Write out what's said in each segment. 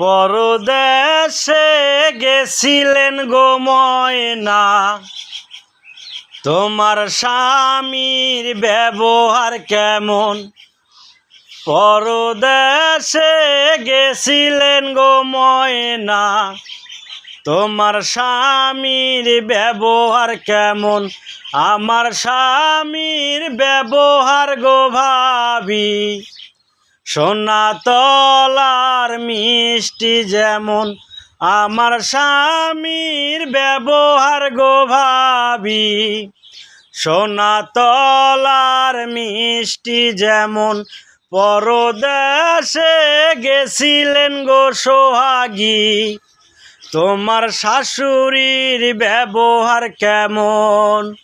পরদেশে গেছিলেন গো ময়না। তোমার স্বামীর ব্যবহার কেমন? পরদেশে গেছিলেন গো ময়না। তোমার স্বামীর ব্যবহার কেমন? আমার স্বামীর ব্যবহার গো ভাবি। সোনা তলার মিষ্টি যেমন, আমার স্বামীর ব্যবহার গো ভাবি। সোনা তলার মিষ্টি যেমন, পরদেশে গেছিলেন গো সোহাগী। তোমার শাশুড়ির ব্যবহার কেমন?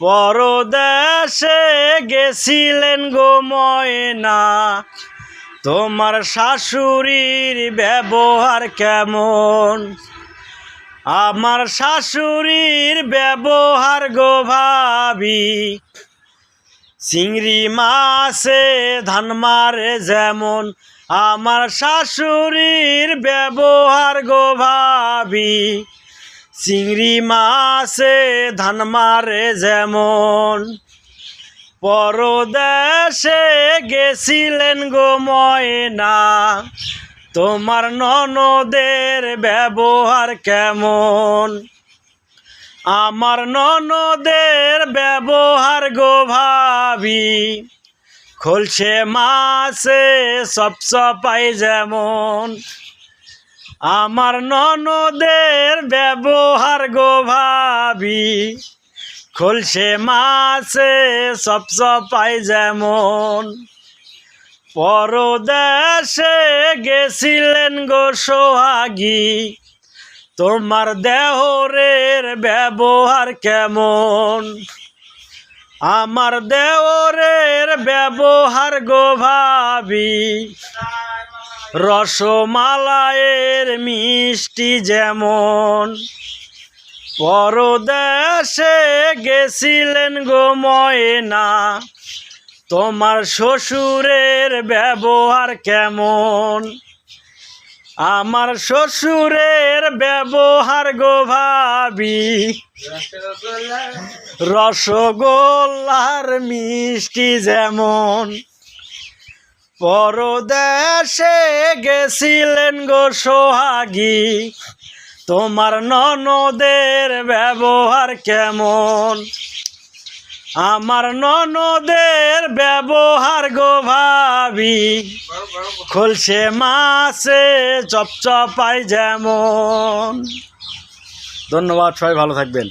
পরদেশে গেছিলেন গো ময়না। তোমার শাশুড়ির ব্যবহার কেমন? আমার শাশুড়ির ব্যবহার গো ভাবি, চিংড়ি মাছে ধান মারে যেমন। আমার শাশুড়ির ব্যবহার গো ভাবি, চিংড়ি মাছে ধান মারে যেমন। পরদেশে গেছিলেন গো ময়না। তোমার ননদের ব্যবহার কেমন? আমার ননদের ব্যবহার গো ভাবি খোলছে মাছে সব সপাই যেমন। আমার ননদের ব্যবহার গো ভাবি খোলছে মাছে সব সপাই যেমন। পরদেশে গেছিলেন গো সোহাগী, তোমার দেহরের ব্যবহার কেমন? আমার দেওরের ব্যবহার গো ভাবি রসমালায়ের মিষ্টি যেমন। পরদেশে গেছিলেন গো ময়না। তোমার শ্বশুরের ব্যবহার কেমন? আমার শ্বশুরের ব্যবহার গো ভাবি, রসগোল্লার মিষ্টি যেমন। পরদেশে গেছিলেন গো সোহাগী তোমার ননদের ব্যবহার কেমন? আমার ননদের ব্যবহার গো ভাবি খুলছে মাছে চপচপাই যেমন। ধন্যবাদ, সবাই ভালো থাকবেন।